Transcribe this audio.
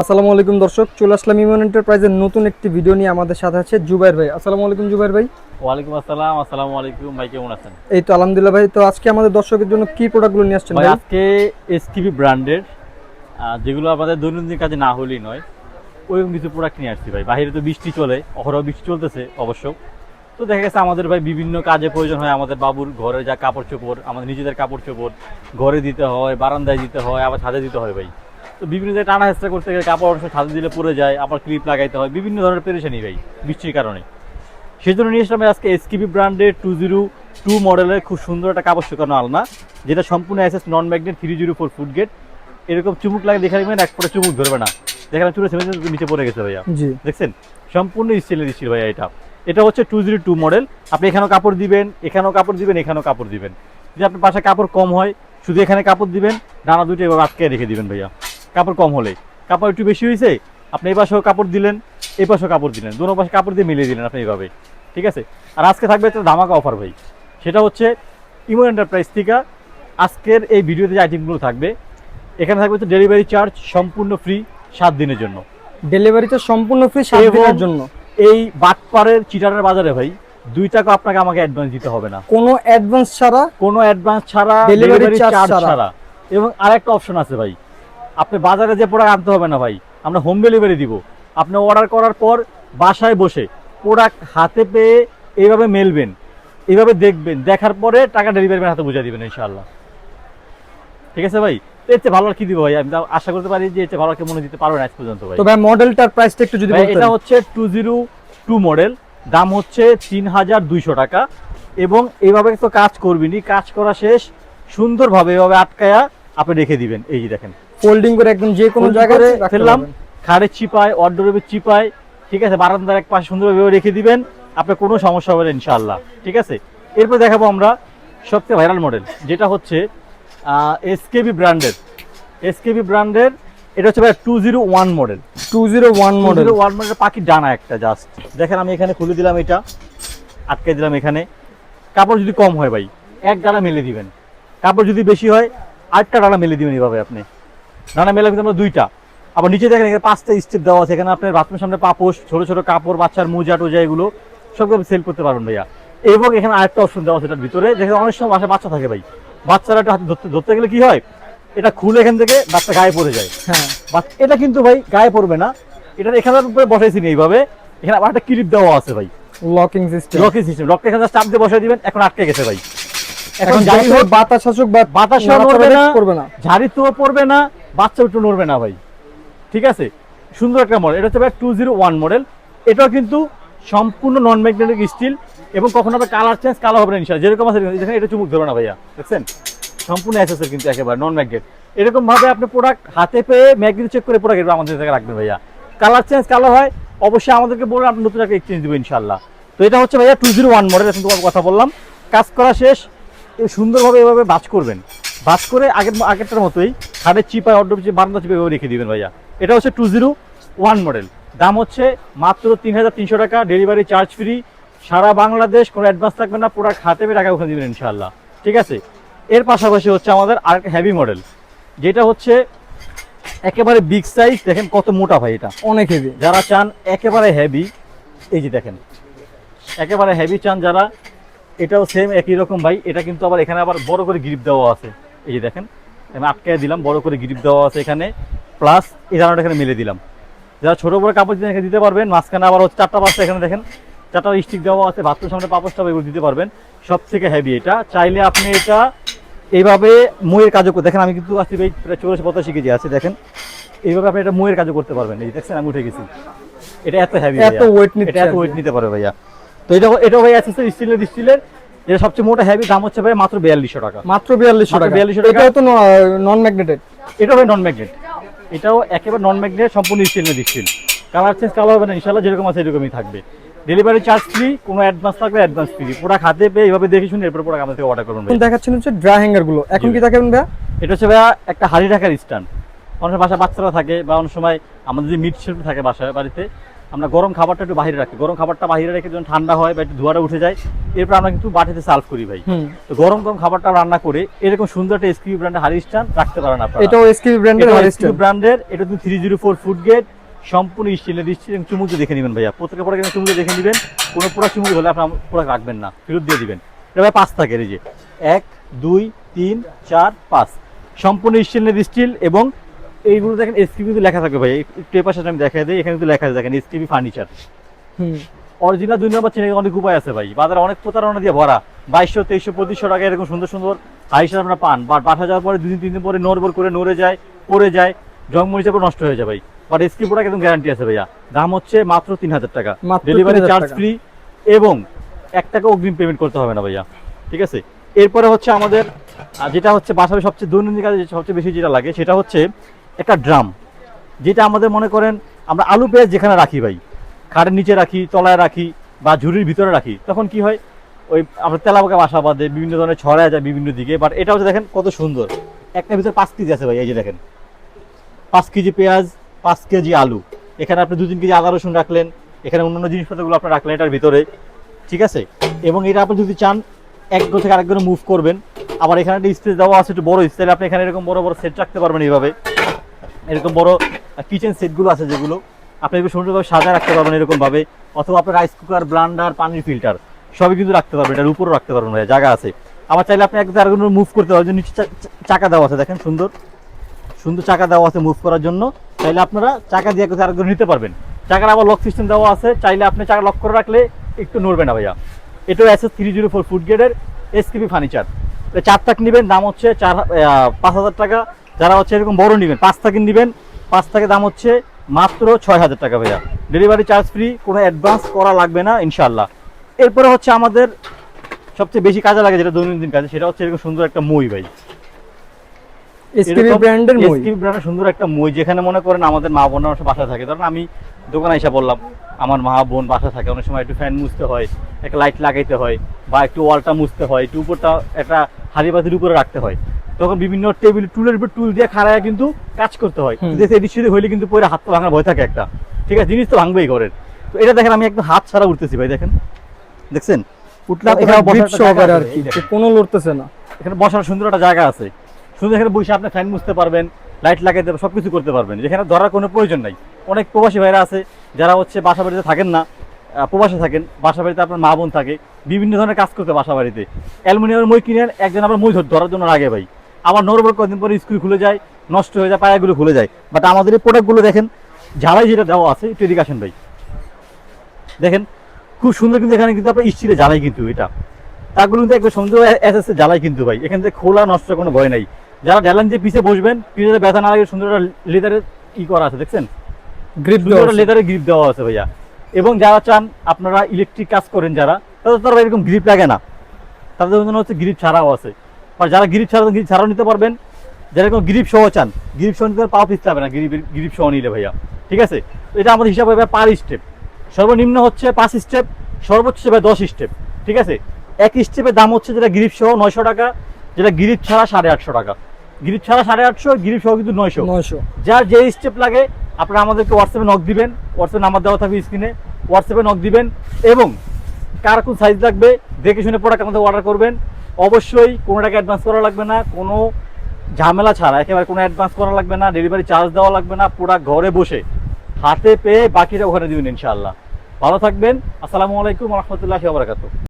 আসসালামু আলাইকুম দর্শক চলে আসলাম ইমন এন্টারপ্রাইজের নতুন একটি ভিডিও নিয়ে আমাদের সাথে আছে জুবাইর ভাই। আসসালামু আলাইকুম জুবাইর ভাই। ওয়ালাইকুম আসসালাম আসসালামু আলাইকুম ভাই কেমন আছেন? এই তো আলহামদুলিল্লাহ ভাই তো আজকে আমাদের দর্শকের জন্য কি প্রোডাক্টগুলো নিয়ে আসছেন ভাই আজকে এসটিভি ব্র্যান্ডের যেগুলো আমাদের দৈনন্দিন কাজে না হলেই নয় ওইরকম কিছু প্রোডাক্ট নিয়ে আসছি ভাই। বাইরে তো বৃষ্টি চলে অহরহ বৃষ্টি চলতেছে অবশ্য। তো দেখা গেছে আমাদের ভাই বিভিন্ন কাজে প্রয়োজন হয় আমাদের বাবুর ঘরে যা কাপড় চোপড় আমাদের নিজেদের কাপড় চোপড় ঘরে দিতে হয় বারান্দায় দিতে হয় আবার ছাদে দিতে হয় ভাই। তো বিভিন্ন জায়গায় টানা হেস্তা করতে গেলে কাপড় সময় ছাদে দিলে পড়ে যায় আবার ক্লিপ লাগাইতে হয় বিভিন্ন ধরনের পেরেশানি ভাই বৃষ্টির কারণে। সেই জন্য নিয়ে আসলাম আজকে এসকিবি ব্র্যান্ডের টু জিরো টু মডেলের খুব সুন্দর একটা কাপড় শুকানো আলনা যেটা সম্পূর্ণ SS non magnet three zero four food grade এরকম চুমুক লাগে দেখে নেবেন এক ফোটা চুমুক ধরবে না। দেখেন চুলে সেমেন্ট নিচে পড়ে গেছে ভাইয়া। জি। দেখছেন? সম্পূর্ণ স্টিলের স্টিল ভাইয়া এটা। এটা হচ্ছে টু জিরো টু মডেল আপনি এখানেও কাপড় দিবেন এখানেও কাপড় দিবেন এখানেও কাপড় দিবেন। যদি আপনার পাশে কাপড় কম হয় শুধু এখানে কাপড় দিবেন ডানা দুটো এবার আটকে রেখে দিবেন ভাইয়া। কাপড় কম হলে কাপড় একটু বেশি হয়েছে আপনি এই পাশেও কাপড় দিলেন এই পাশেও কাপড় দিলেন। দুনো পাশে কাপড় দিয়ে মিলিয়ে দিলেন আপনি এইভাবে। ঠিক আছে? আর আজকে থাকবে একটা ধামাকা অফার ভাই। সেটা হচ্ছে ইমো এন্টারপ্রাইজ থেকে আজকের এই ভিডিওতে যে আইটেমগুলো থাকবে এখানে থাকবে হচ্ছে ডেলিভারি চার্জ সম্পূর্ণ ফ্রি সাত দিনের জন্য। ডেলিভারিটা সম্পূর্ণ ফ্রি সাত দিনের জন্য। এই বাটপাড়ের চিটারের বাজারে ভাই দুই টাকা আপনাকে আমাকে অ্যাডভান্স দিতে হবে না। কোনো অ্যাডভান্স ছাড়া কোনো অ্যাডভান্স ছাড়া ডেলিভারি চার্জ ছাড়া। ছাড়া। এবং আরেকটা অপশন আছে ভাই আপনি বাজারে যে প্রোডাক্ট আনতে হবে না ভাই আমরা হোম ডেলিভারি দিব। আপনি অর্ডার করার পর বাসায় বসে প্রোডাক্ট হাতে পেয়ে এইভাবে মেলবেন এইভাবে দেখবেন দেখার পরে টাকা ডেলিভারি হাতে বুঝিয়ে দিবেন ইনশাআল্লাহ। ঠিক আছে ভাই? তো এর চেয়ে ভালো আর কি দিব ভাই? আমি আশা করতে পারি যে চেয়ে ভালো আর কেউ মনে দিতে পারবে না আজ পর্যন্ত ভাই। তো ভাই মডেলটার প্রাইসটা একটু যদি এটা হচ্ছে টু জিরো টু মডেল দাম হচ্ছে তিন হাজার দুইশো টাকা এবং এইভাবে তো কাজ করবিনি কাজ করা শেষ সুন্দরভাবে এভাবে আটকায়া আপনি রেখে দিবেন। এই যে দেখেন। ফোল্ডিং করে একদম যে কোনো জায়গায় ফেললাম। খাড়ের চিপায় অর্ডারের চিপায় ঠিক আছে? বারান্দার এক পাশে সুন্দরভাবে রেখে দিবেন। আপনার কোনো সমস্যা হবে না ইনশাআল্লাহ। ঠিক আছে? এরপর দেখাবো আমরা সবচেয়ে ভাইরাল মডেল যেটা হচ্ছে এসকেবি ব্র্যান্ডের এসকেবি ব্র্যান্ডের এটা হচ্ছে ভাই two zero one model 201 model model one model পাখির ডানা একটা জাস্ট দেখেন আমি এখানে খুলে দিলাম এটা। আটকে দিলাম এখানে। কাপড় যদি কম হয় ভাই এক ডানা মেলে দিবেন। কাপড় যদি বেশি হয় আটটা ডানা মেলে দিবেন এভাবে আপনি। ডানা মেলে কিন্তু আমরা দুইটা। আবার নিচে দেখেন এখানে পাঁচটা স্টেপ দেওয়া আছে। এখানে আপনার বাথরুমের সামনে পাপোশ ছোট ছোট কাপড় বাচ্চার মোজা টোজা এগুলো সবগুলো সেল করতে পারবেন ভাইয়া। এবং এখানে আরেকটা অপশন দেওয়া আছে এটার ভিতরে। দেখেন অনেক সময় বাসায় বাচ্চা থাকে ভাই। বাচ্চারা একটা হাতে ধরতে ধরতে গেলে কি হয়? এটা খুলে এখান থেকে বাচ্চা গায়ে পড়ে যায়। হ্যাঁ। এটা কিন্তু ভাই গায়ে পড়বে না। এটা এখানের উপরে বসাইছি না এইভাবে। এখানে আবার একটা ক্লিপ দেওয়া আছে ভাই। লকিং সিস্টেম লকিং সিস্টেম লকটা এখানে চাপ দিয়ে বসাই দিবেন। এখন আটকে গেছে ভাই। এখন এখন যাই হোক বাতাস আসুক বা বাতাসও না করবে না। ঝাড়ি তো পড়বে না। বাচ্চা একটু নড়বে না ভাই। ঠিক আছে? সুন্দর একটা মডেল এটা হচ্ছে ভাই টু জিরো ওয়ান মডেল এটাও কিন্তু সম্পূর্ণ নন ম্যাগনেটিক স্টিল এবং কখনো আবার কালার চেঞ্জ কালার হবে না ইনশাল্লাহ যেরকম আছে, দেখেন এটা চুমুক ধরবে না ভাইয়া। দেখছেন? সম্পূর্ণ অ্যাসেসের কিন্তু একেবারে নন ম্যাগনেট এরকম ভাবে আপনি প্রোডাক্ট হাতে পেয়ে ম্যাগনেট চেক করে প্রোডাক্ট আমাদের থেকে রাখবেন ভাইয়া। কালার চেঞ্জ কালো হয়, অবশ্যই আমাদেরকে বলবেন আপনি নতুন একটা এক্সচেঞ্জ দেবো ইনশাল্লাহ তো এটা হচ্ছে ভাইয়া টু জিরো ওয়ান মডেল এখন তোমার কথা বললাম। কাজ করা শেষ। সুন্দরভাবে এভাবে বাজ করবেন। বাজ করে আগের আগেরটার মতোই খাটের চিপায় অর্ডার চিপে বারান্দা চিপে রেখে দিবেন ভাইয়া। এটা হচ্ছে টু জিরো ওয়ান মডেল দাম হচ্ছে মাত্র তিন হাজার তিনশো টাকা ডেলিভারি চার্জ ফ্রি সারা বাংলাদেশ কোনো অ্যাডভান্স থাকবে না পুরো খাতে পেয়ে টাকা ওখানে দিবেন ইনশাল্লাহ ঠিক আছে? এর পাশাপাশি হচ্ছে আমাদের আর হেভি মডেল যেটা হচ্ছে একেবারে বিগ সাইজ দেখেন কত মোটা ভাই এটা। অনেক হেভি যারা চান একেবারে হেভি এই যে দেখেন একেবারে হেভি চান যারা এটাও সেম একই রকম ভাই। এটা কিন্তু আবার এখানে আবার বড় করে গ্রিপ দেওয়া আছে। এই যে দেখেন আমি আটকে দিলাম বড় করে গ্রিপ দেওয়া আছে এখানে প্লাস এই জানাটা এখানে মেলে দিলাম। যারা ছোট বড় কাপড় এখানে দিতে পারবেন মাঝখানে আবার হচ্ছে চারটা পাঁচটা এখানে দেখেন চারটা স্টিক দেওয়া আছে বাথরুম সামনে পাপড়টা এগুলো দিতে পারবেন। সব থেকে হেভি এটা। চাইলে আপনি এটা এইভাবে ময়ের কাজও দেখেন আমি কিন্তু আসছি ভাই প্রায় চল্লিশ পঁচাশি শিখেছি আছে দেখেন। এইভাবে আপনি এটা ময়ের কাজও করতে পারবেন। এই দেখছেন আমি উঠে গেছি। এটা এত হেভি এত নিচ্ছে এটা এত ওয়েট নিতে পারবে ভাইয়া। তো এটা এটা ভাই আছে স্টিলের স্টিলের এটা সবচেয়ে মোটা হেভি দাম হচ্ছে ভাই মাত্র বিয়াল্লিশশো টাকা। মাত্র বিয়াল্লিশশো টাকা। 4200 টাকা। এটাও তো নন ম্যাগনেটেড এটাও ভাই নন ম্যাগনেট এটাও একেবারে নন ম্যাগনেট সম্পূর্ণ স্টিল স্টিলের স্টিল কালার চেঞ্জ কালার হবে না ইনশাল্লাহ যেরকম আছে এরকমই থাকবে। ডেলিভারি চার্জ ফ্রি কোনো অ্যাডভান্স থাকবে অ্যাডভান্স ফ্রি প্রোডাক্ট হাতে পেয়ে এইভাবে দেখে শুনে এরপর প্রোডাক্ট আমাদের অর্ডার করুন ভাই। দেখাচ্ছেন হচ্ছে ড্রা হ্যাঙ্গারগুলো। এখন কি ভাই। দেখাবেন ভাইয়া এটা হচ্ছে ভাইয়া একটা হাড়ি ঢাকার স্ট্যান্ড অনেক সময় বাসায় বাচ্চারা থাকে বা অনেক সময় আমাদের যে মিট শিল্প থাকে বাসায় বাড়িতে আমরা গরম খাবারটা একটু বাইরে রাখি। গরম খাবারটা বাইরে রেখে যখন ঠান্ডা হয় বা একটু ধোয়াটা উঠে যায় এরপর আমরা কিন্তু বাটিতে সার্ভ করি ভাই। তো গরম গরম খাবারটা রান্না করে এরকম সুন্দর একটা এসকিউ ব্র্যান্ডের হারি স্ট্যান্ড রাখতে পারেন আপনারা। এটাও এসকিবি ব্র্যান্ডের হারিস্টার ব্র্যান্ডের এটা তুমি three zero four food grade সম্পূর্ণ স্টিলের স্টিল এবং চুমুক দিয়ে দেখে নেবেন ভাইয়া। প্রত্যেকের পরে কিন্তু চুমুক দেখে নেবেন। কোনো পুরো চুমুক হলে আপনার পুরো রাখবেন না ফেরত দিয়ে দিবেন। এটা ভাই পাঁচ থাকে এই যে। এক দুই তিন চার পাঁচ। সম্পূর্ণ স্টিলের স্টিল এবং এইগুলো দেখেন এসকিবি কিন্তু লেখা থাকবে ভাই। একটু এ পাশে আমি দেখা দিই এখানে কিন্তু লেখা আছে দেখেন এসকিবি ফার্নিচার হুম। অরিজিনাল দুই নম্বর চেনে অনেক উপায় আছে ভাই। বাজারে অনেক প্রতারণা দিয়ে ভরা। বাইশশো তেইশশো পঁচিশশো টাকা এরকম সুন্দর সুন্দর হাইসার আপনারা পান। বা বাসা যাওয়ার পরে দুদিন তিন দিন পরে নড়বড় করে নড়ে যায় পড়ে যায় জং মরিচা করে নষ্ট হয়ে যায় ভাই। বাট এসকি প্রোডাক্ট একদম গ্যারান্টি আছে ভাইয়া। দাম হচ্ছে মাত্র তিন হাজার টাকা। ডেলিভারি চার্জ ফ্রি এবং এক টাকা অগ্রিম পেমেন্ট করতে হবে না ভাইয়া। ঠিক আছে? এরপরে হচ্ছে আমাদের যেটা হচ্ছে বাসায় সবচেয়ে দৈনন্দিন কাজে সবচেয়ে বেশি যেটা লাগে সেটা হচ্ছে একটা ড্রাম, যেটা আমাদের মনে করেন আমরা আলু পেঁয়াজ যেখানে রাখি ভাই, খাটের নিচে রাখি, তলায় রাখি বা ঝুড়ির ভিতরে রাখি, তখন কি হয়, ওই আমরা তেলাপোকা বাসা বাঁধে, বিভিন্ন ধরনের ছড়ায় যায় বিভিন্ন দিকে বাট এটা হচ্ছে দেখেন কত সুন্দর। একটা ভিতরে পাঁচ কেজি আছে ভাই, এই যে দেখেন। পাঁচ কেজি পেঁয়াজ, পাঁচ কেজি আলু। এখানে আপনি দু তিন কেজি আদা, রসুন রাখলেন, এখানে অন্যান্য জিনিসপত্রগুলো আপনি রাখলেন এটার ভিতরে, ঠিক আছে? এবং এটা আপনি যদি চান, এক ঘর থেকে আরেক মুভ করবেন। আবার এখানে একটা স্পেস দেওয়া আছে, একটু বড় স্পেস আপনি এখানে এরকম বড় বড় সেট রাখতে পারবেন এইভাবে। এরকম বড় কিচেন সেটগুলো আছে যেগুলো আপনি এগুলো সুন্দরভাবে সাজায় রাখতে পারবেন এরকম ভাবে অথবা আপনার রাইস কুকার ব্লান্ডার পানির ফিল্টার সবই কিন্তু রাখতে পারবেন, এটার উপরেও রাখতে পারবেন ভাই জায়গা আছে। আবার চাইলে আপনি একদম আরেকজন মুভ করতে পারবেন নিচে চাকা দেওয়া আছে, দেখেন সুন্দর। সুন্দর চাকা দেওয়া আছে মুভ করার জন্য। চাইলে আপনারা চাকা দিয়ে কোথাও আরেকজন নিতে পারবেন। চাকার আবার লক সিস্টেম দেওয়া আছে, চাইলে আপনি চাকা লক করে রাখলে একটু নড়বে না ভাইয়া। এটাও S S three zero four food গ্রেডের এসকিপি ফার্নিচার চার তাক নেবেন, দাম হচ্ছে চার পাঁচ হাজার টাকা। যারা হচ্ছে এরকম বড় নেবেন পাঁচ তাকে নেবেন পাঁচ তাকে দাম হচ্ছে মাত্র ছয় হাজার টাকা ভাইয়া। ডেলিভারি চার্জ ফ্রি কোনো অ্যাডভান্স করা লাগবে না ইনশাল্লাহ এরপরে হচ্ছে আমাদের সবচেয়ে বেশি কাজে লাগে যেটা দৈনন্দিন কাজে সেটা হচ্ছে এরকম সুন্দর একটা মই ভাই। ব্র্যান্ডের ব্র্যান্ডের সুন্দর একটা মই যেখানে মনে করেন আমাদের মা বোনরা বাসায় থাকে। ধরেন আমি দোকানে এসে বললাম আমার মা বোন বাসায় থাকে অনেক সময় একটু ফ্যান মুছতে হয় একটা লাইট লাগাইতে হয় বা একটু ওয়ালটা মুছতে হয় একটু উপরটা একটা হাড়ি বাতির উপরে রাখতে হয়। তখন বিভিন্ন টেবিল টুলের উপর টুল দিয়ে খাড়ায় কিন্তু কাজ করতে হয়। যেতে এদিক সেদিক হইলে কিন্তু পরে হাত ভাঙার ভয় থাকে একটা। ঠিক আছে জিনিস তো ভাঙবেই ঘরের। তো এটা দেখেন আমি একদম হাত ছাড়া উঠতেছি ভাই দেখেন। দেখছেন? উঠলাম এখানে বসার একটা জায়গা আর কি কোনো লড়তেছে না। এখানে বসার সুন্দর একটা জায়গা আছে। সুন্দর এখানে বসে আপনি ফ্যান মুছতে পারবেন লাইট লাগাইতে পারবেন সব কিছু করতে পারবেন। যেখানে ধরার কোনো প্রয়োজন নাই। অনেক প্রবাসী ভাইরা আছে যারা হচ্ছে বাসা বাড়িতে থাকেন না প্রবাসে থাকেন বাসা বাড়িতে আপনার মা বোন থাকে বিভিন্ন ধরনের কাজ করতে বাসা বাড়িতে। অ্যালুমিনিয়ামের মই কিনে একজন আবার মই ধর- ধরার জন্য আগে ভাই। আবার নরবর কদিন পরে স্ক্রু খুলে যায় নষ্ট হয়ে যায় পায়াগুলো খুলে যায়। বাট আমাদের এই প্রোডাক্টগুলো দেখেন ঝালাই যেটা দেওয়া আছে একটু এদিকে আসেন ভাই। দেখেন খুব সুন্দর কিন্তু এখানে কিন্তু আপনার স্টিলে জ্বালাই কিন্তু এটা। তাগুলো কিন্তু একবার সুন্দর এসএসএ জ্বালাই কিন্তু ভাই। এখান থেকে খোলা নষ্ট কোনো ভয় নাই। যারা ডেলান দিয়ে পিছে বসবেন পিছে ব্যথা না লাগে সুন্দর একটা লেদারের ই করা আছে দেখছেন? গ্রিপ লেদারের গ্রিপ দেওয়া আছে ভাইয়া। এবং যারা চান আপনারা ইলেকট্রিক কাজ করেন যারা তাদের তো আর এরকম গ্রিপ লাগে না। তাদের জন্য হচ্ছে গ্রিপ ছাড়াও আছে। আর যারা গ্রিপ ছাড়া গ্রিপ ছাড়াও নিতে পারবেন যারা এরকম গ্রিপ সহ চান গ্রিপ সহ নিতে পাও পিছতে হবে না গ্রিপ গ্রিপ সহ নিলে ভাইয়া। ঠিক আছে? এটা আমাদের হিসাব হবে পার স্টেপ। সর্বনিম্ন হচ্ছে পাঁচ স্টেপ সর্বোচ্চ হিসেবে দশ স্টেপ। ঠিক আছে? এক স্টেপের দাম হচ্ছে যেটা গ্রিপ সহ নয়শো টাকা যেটা গ্রিপ ছাড়া সাড়ে আটশো টাকা। গ্রিপ ছাড়া সাড়ে আটশো গ্রিপ সহ কিন্তু নয়শো। নয়শো। যার যে স্টেপ লাগে আপনারা আমাদেরকে হোয়াটসঅ্যাপে নক দিবেন হোয়াটসঅ্যাপ নাম্বার দেওয়া থাকবে স্ক্রিনে হোয়াটসঅ্যাপে নক দিবেন এবং কার কোন সাইজ লাগবে দেখে শুনে প্রোডাক্ট আমাদের অর্ডার করবেন। অবশ্যই কোনো টাকা অ্যাডভান্স করা লাগবে না, কোনো ঝামেলা ছাড়া, একেবারে কোনো অ্যাডভান্স করা লাগবে না ডেলিভারি চার্জ দেওয়া লাগবে না, পুরো ঘরে বসে, হাতে পেয়ে বাকিটা ওখানে দিবেন ইনশাআল্লাহ। ভালো থাকবেন, আসসালামু আলাইকুম রহমতুল্লাহ ওয়া বারাকাতুহু।